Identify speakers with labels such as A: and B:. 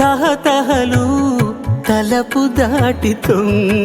A: తహతహలు తలపు దాటి తొంగి